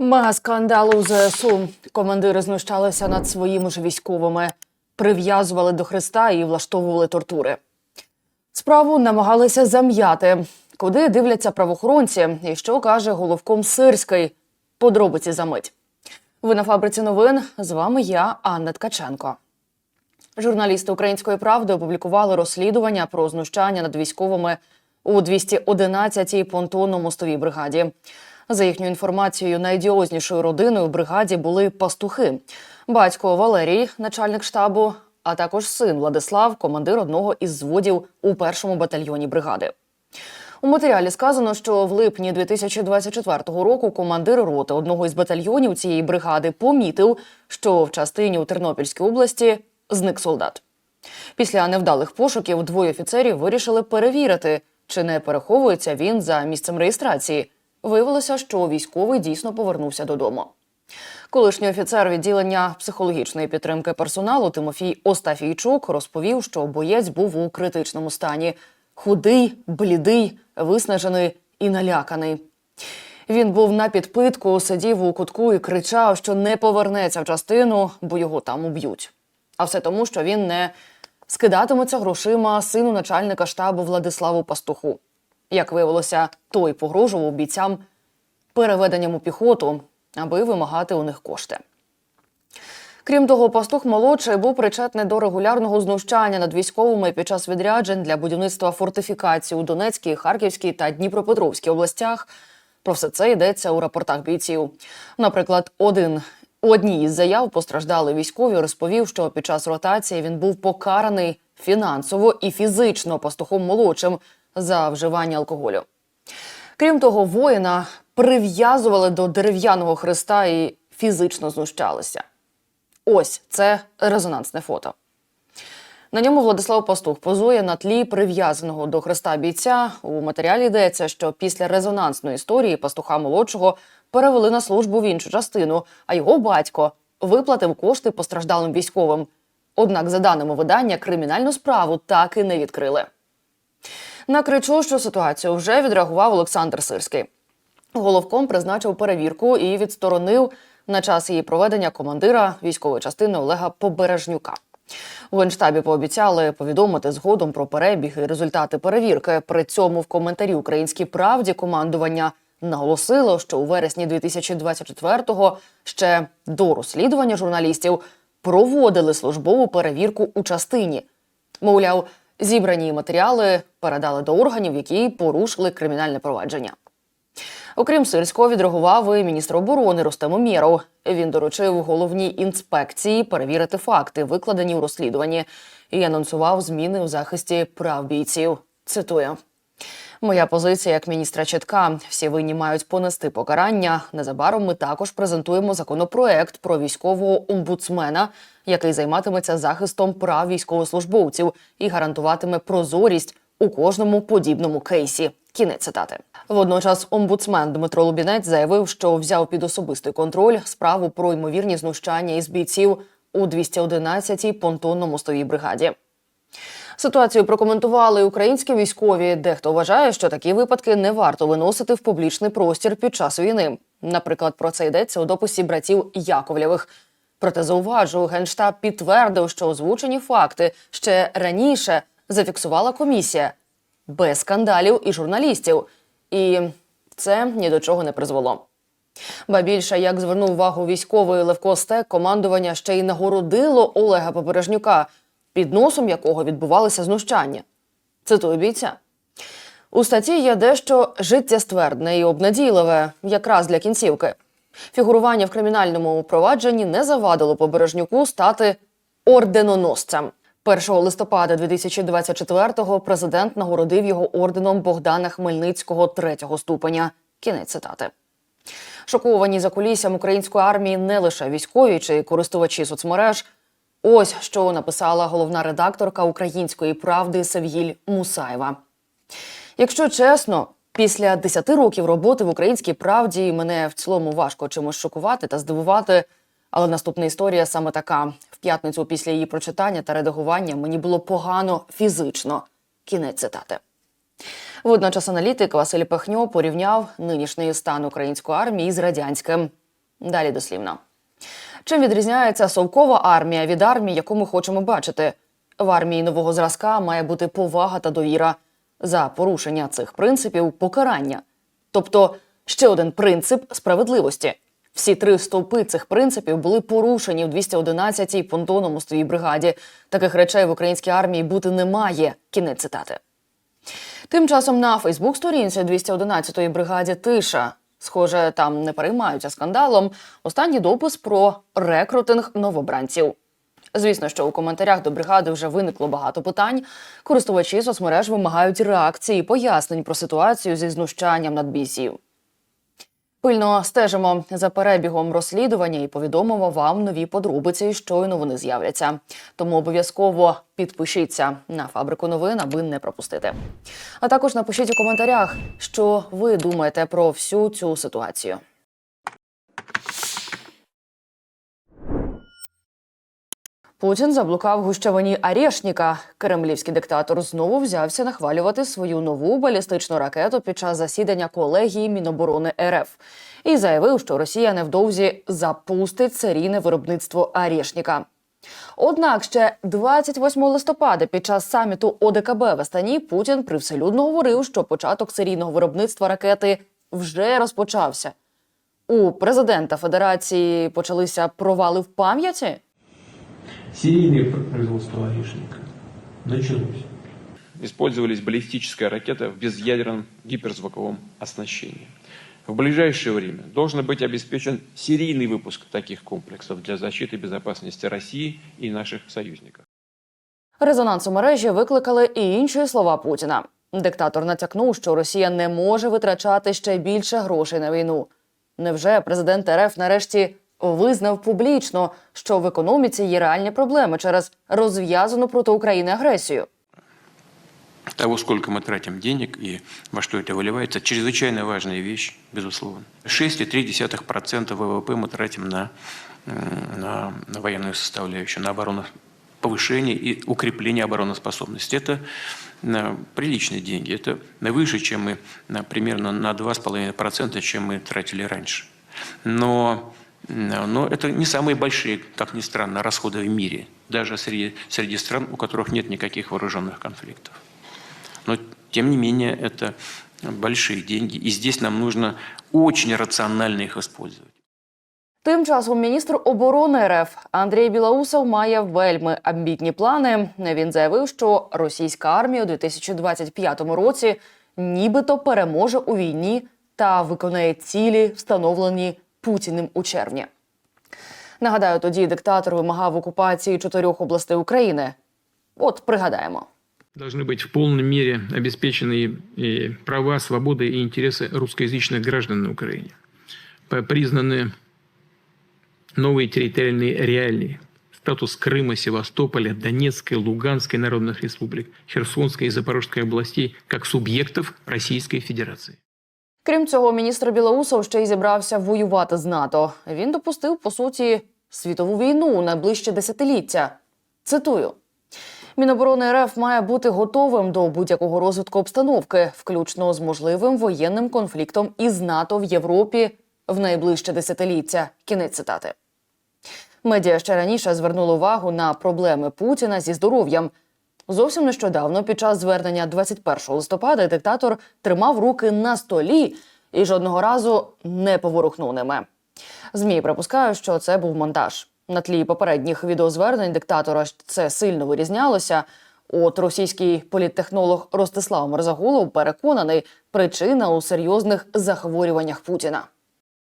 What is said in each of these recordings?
Мега скандал у ЗСУ. Командири знущалися над своїми ж військовими, прив'язували до хреста і влаштовували тортури. Справу намагалися зам'яти. Куди дивляться правоохоронці, і що каже головком Сирський. Подробиці за мить. Ви на фабриці новин. З вами я, Анна Ткаченко. Журналісти Української правди опублікували розслідування про знущання над військовими у 211-й понтонно-мостовій бригаді. За їхньою інформацією, найодіознішою родиною в бригаді були пастухи: батько Валерій, начальник штабу, а також син Владислав, командир одного із зводів у першому батальйоні бригади. У матеріалі сказано, що в липні 2024 року командир роти одного із батальйонів цієї бригади помітив, що в частині у Тернопільській області зник солдат. Після невдалих пошуків двоє офіцерів вирішили перевірити, чи не переховується він за місцем реєстрації. Виявилося, що військовий дійсно повернувся додому. Колишній офіцер відділення психологічної підтримки персоналу Тимофій Остафійчук розповів, що боєць був у критичному стані: худий, блідий, виснажений і наляканий. Він був на підпитку, сидів у кутку і кричав, що не повернеться в частину, бо його там уб'ють. А все тому, що він не скидатиметься грошима сину начальника штабу Владиславу Пастуху. Як виявилося, той погрожував бійцям переведенням у піхоту, аби вимагати у них кошти. Крім того, пастух молодший був причетний до регулярного знущання над військовими під час відряджень для будівництва фортифікацій у Донецькій, Харківській та Дніпропетровській областях. Про все це йдеться у рапортах бійців. Наприклад, один у одній із заяв постраждалий військовий розповів, що під час ротації він був покараний фінансово і фізично пастухом молодшим за вживання алкоголю. Крім того, воїна прив'язували до дерев'яного хреста і фізично знущалися. Ось це резонансне фото. На ньому Владислав Пастух позує на тлі прив'язаного до хреста бійця. У матеріалі йдеться, що після резонансної історії пастуха молодшого перевели на службу в іншу частину, а його батько виплатив кошти постраждалим військовим. Однак, за даними видання, кримінальну справу так і не відкрили. На кричущу ситуацію вже відреагував Олександр Сирський. Головком призначив перевірку і відсторонив на час її проведення командира військової частини Олега Побережнюка. У генштабі пообіцяли повідомити згодом про перебіг і результати перевірки. При цьому в коментарі Українській правді командування наголосило, що у вересні 2024-го ще до розслідування журналістів проводили службову перевірку у частині. Мовляв, зібрані матеріали передали до органів, які порушили кримінальне провадження. Окрім сирського, відреагував і міністр оборони Рустем Умєров. Він доручив головній інспекції перевірити факти, викладені у розслідуванні, і анонсував зміни у захисті прав бійців. Цитую. Моя позиція як міністра чітка. Всі винні мають понести покарання. Незабаром ми також презентуємо законопроект про військового омбудсмена, який займатиметься захистом прав військовослужбовців і гарантуватиме прозорість у кожному подібному кейсі. Кінець цитати. Водночас омбудсмен Дмитро Лубінець заявив, що взяв під особистий контроль справу про ймовірні знущання із бійців у 211-й понтонно-мостовій бригаді. Ситуацію прокоментували українські військові. Дехто вважає, що такі випадки не варто виносити в публічний простір під час війни. Наприклад, про це йдеться у дописі братів Яковлєвих. Проте зауважу, генштаб підтвердив, що озвучені факти ще раніше зафіксувала комісія без скандалів і журналістів. І це ні до чого не призвело. Ба більше, як звернув увагу військовий Левко Стек, командування ще й нагородило Олега Побережнюка, під носом якого відбувалися знущання. Цитую бійця. У статті є дещо життєствердне і обнадійливе, якраз для кінцівки. Фігурування в кримінальному провадженні не завадило Побережнюку стати орденоносцем. 1 листопада 2024-го президент нагородив його орденом Богдана Хмельницького третього ступеня. Кінець цитати. Шоковані за кулісям української армії не лише військові чи користувачі соцмереж. Ось що написала головна редакторка української правди Севгіль Мусаєва. Якщо чесно, після 10 років роботи в українській правді мене в цілому важко чимось шокувати та здивувати. Але наступна історія саме така: в п'ятницю після її прочитання та редагування мені було погано фізично. Кінець цитати. Водночас аналітик Василь Пехньо порівняв нинішній стан української армії з радянським. Далі дослівно. Чим відрізняється совкова армія від армії, яку ми хочемо бачити? В армії нового зразка має бути повага та довіра. За порушення цих принципів покарання. Тобто ще один принцип справедливості. Всі три стовпи цих принципів були порушені в 211-й понтономостовій бригаді. Таких речей в українській армії бути не має. Кінець цитати. Тим часом на Фейсбук-сторінці 211-ї бригаді Тиша. Схоже, там не переймаються скандалом. Останній допис про рекрутинг новобранців. Звісно, що у коментарях до бригади вже виникло багато питань. Користувачі соцмереж вимагають реакції пояснень про ситуацію зі знущанням над бійців. Пильно стежимо за перебігом розслідування і повідомимо вам нові подробиці, щойно вони з'являться. Тому обов'язково підпишіться на фабрику новин, аби не пропустити. А також напишіть у коментарях, що ви думаєте про всю цю ситуацію. Путін заблукав гущавині Арєшніка. Кремлівський диктатор знову взявся нахвалювати свою нову балістичну ракету під час засідання колегії Міноборони РФ і заявив, що Росія невдовзі запустить серійне виробництво Арєшніка. Однак ще 28 листопада під час саміту ОДКБ в Астані Путін привселюдно говорив, що початок серійного виробництва ракети вже розпочався. У президента Федерації почалися провали в пам'яті Серийное производство орешника началось. использовались баллистическая ракета в безъядерном гиперзвуковом оснащении. В ближайшее время должен быть обеспечен серийный выпуск таких комплексов для защиты безопасности России и наших союзников. Резонанс у мережі викликали і інші слова Путіна. Диктатор натякнув, що Росія не може витрачати ще більше грошей на війну. Невже президент РФ нарешті визнав публічно, що в економіці є реальні проблеми через розв'язану проти України агресію? того, сколько мы тратим денег и во что это выливается, чрезвычайно важная вещь, безусловно. 6,3% ВВП мы тратим на, м, на, на военную составляющую, на оборону повышение и укрепление обороноспособности. Это э, приличные деньги. Это выше, чем мы на, примерно на 2,5%, чем мы тратили раньше. Но, м, но это не самые большие, как ни странно, расходы в мире. Даже среди, среди стран, у которых нет никаких вооруженных конфликтов. Но, тем не менее, это большие деньги. И здесь нам нужно очень рационально их использовать. Тим часом міністр оборони РФ Андрій Білоусов має вельми амбітні плани. Він заявив, що російська армія у 2025 році нібито переможе у війні та виконає цілі, встановлені Путіним у червні. Нагадаю, тоді диктатор вимагав окупації чотирьох областей України. От пригадаємо. должны быть в полной мере обеспечены и права, свободы и интересы русскоязычных граждан на Украине. П- Признаны новые территориальные реалии. Статус Крыма, Севастополя, Донецкой, Луганской народных республик, Херсонской и Запорожской областей как субъектов Российской Федерации. Крім цього, міністр Білоусов ще й зібрався воювати з НАТО. Він допустив, по суті, світову війну у найближче десятиліття. Цитую. Міноборони РФ має бути готовим до будь-якого розвитку обстановки, включно з можливим воєнним конфліктом із НАТО в Європі в найближче десятиліття. Кінець цитати. Медіа ще раніше звернули увагу на проблеми Путіна зі здоров'ям. Зовсім нещодавно, під час звернення 21 листопада, диктатор тримав руки на столі і жодного разу не поворухнув ними. Змі припускають, що це був монтаж. На тлі попередніх відеозвернень диктатора це сильно вирізнялося. От російський політтехнолог Ростислав Мерзагулов переконаний, причина у серйозних захворюваннях Путіна.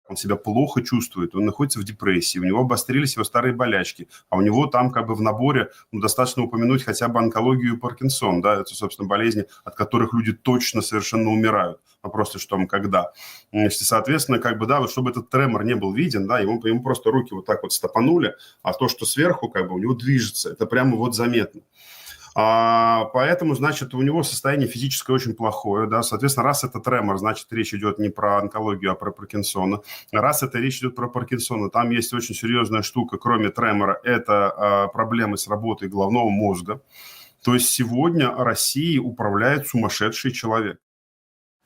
Он себя плохо чувствует, он находится в депрессии, у него обострились его старые болячки, а у него там как бы в наборе ну, достаточно упомянуть хотя бы онкологию и Паркинсон, да, это, собственно, болезни, от которых люди точно совершенно умирают. Вопрос лишь в том, когда. Значит, соответственно, как бы, да, вот чтобы этот тремор не был виден, да, ему, ему просто руки вот так вот стопанули, а то, что сверху, как бы, у него движется, это прямо вот заметно. А, поэтому, значит, у него состояние физическое очень плохое, да, соответственно, раз это тремор, значит, речь идет не про онкологию, а про Паркинсона. Раз это речь идет про Паркинсона, там есть очень серьезная штука, кроме тремора, это а, проблемы с работой головного мозга. То есть сегодня Россией управляет сумасшедший человек.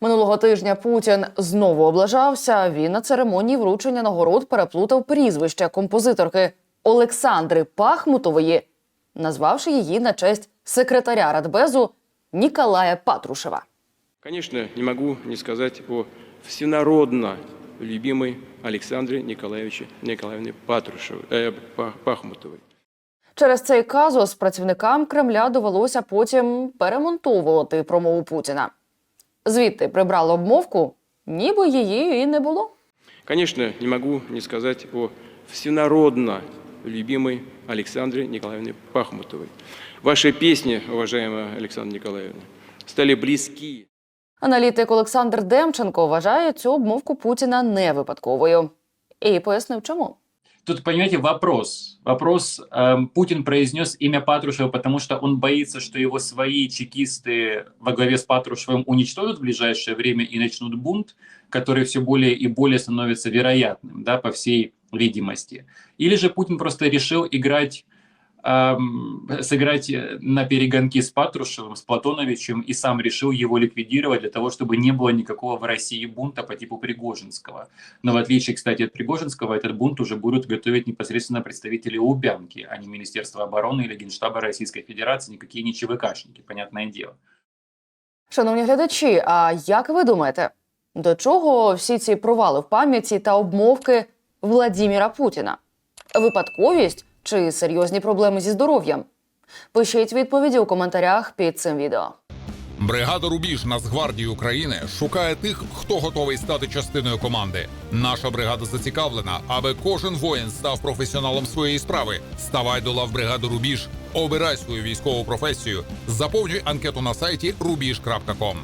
Минулого тижня Путін знову облажався. Він на церемонії вручення нагород переплутав прізвище композиторки Олександри Пахмутової, назвавши її на честь секретаря Радбезу Ніколая Патрушева. Конечно, не могу не сказать о всенародно любимой Александре Николаевиче Николаевне Патрушевой, э, Па- Пахмутовой. Через цей казус працівникам Кремля довелося потім перемонтовувати промову Путіна. Звідти прибрали обмовку, ніби її і не було. Конечно, не могу не сказать о всенародно любимой Александре Николаевне Пахмутовой. Ваши песни, уважаемая Александра Николаевна, стали близки Аналітик Олександр Демченко вважає цю обмовку Путіна не випадковою. І пояснив, чому. Тут, понимаете, вопрос. Вопрос, эм, Путин произнес имя Патрушева, потому что он боится, что его свои чекисты во главе с Патрушевым уничтожат в ближайшее время и начнут бунт, который все более и более становится вероятным, да, по всей видимости. Или же Путин просто решил играть эм, сыграть э, на перегонки с Патрушевым, с Платоновичем, и сам решил его ликвидировать для того, чтобы не было никакого в России бунта по типу Пригожинского. Но в отличие, кстати, от Пригожинского, этот бунт уже будут готовить непосредственно представители Лубянки, а не Министерства обороны или Генштаба Российской Федерации, никакие не ЧВКшники, понятное дело. Шановні глядачі, а як ви думаєте, до чого всі ці провали в пам'яті та обмовки Владіміра Путіна? Випадковість чи серйозні проблеми зі здоров'ям? Пишіть відповіді у коментарях під цим відео. Бригада Рубіж Нацгвардії України шукає тих, хто готовий стати частиною команди. Наша бригада зацікавлена, аби кожен воїн став професіоналом своєї справи. Ставай до лав бригади Рубіж, обирай свою військову професію, заповнюй анкету на сайті rubiж.com.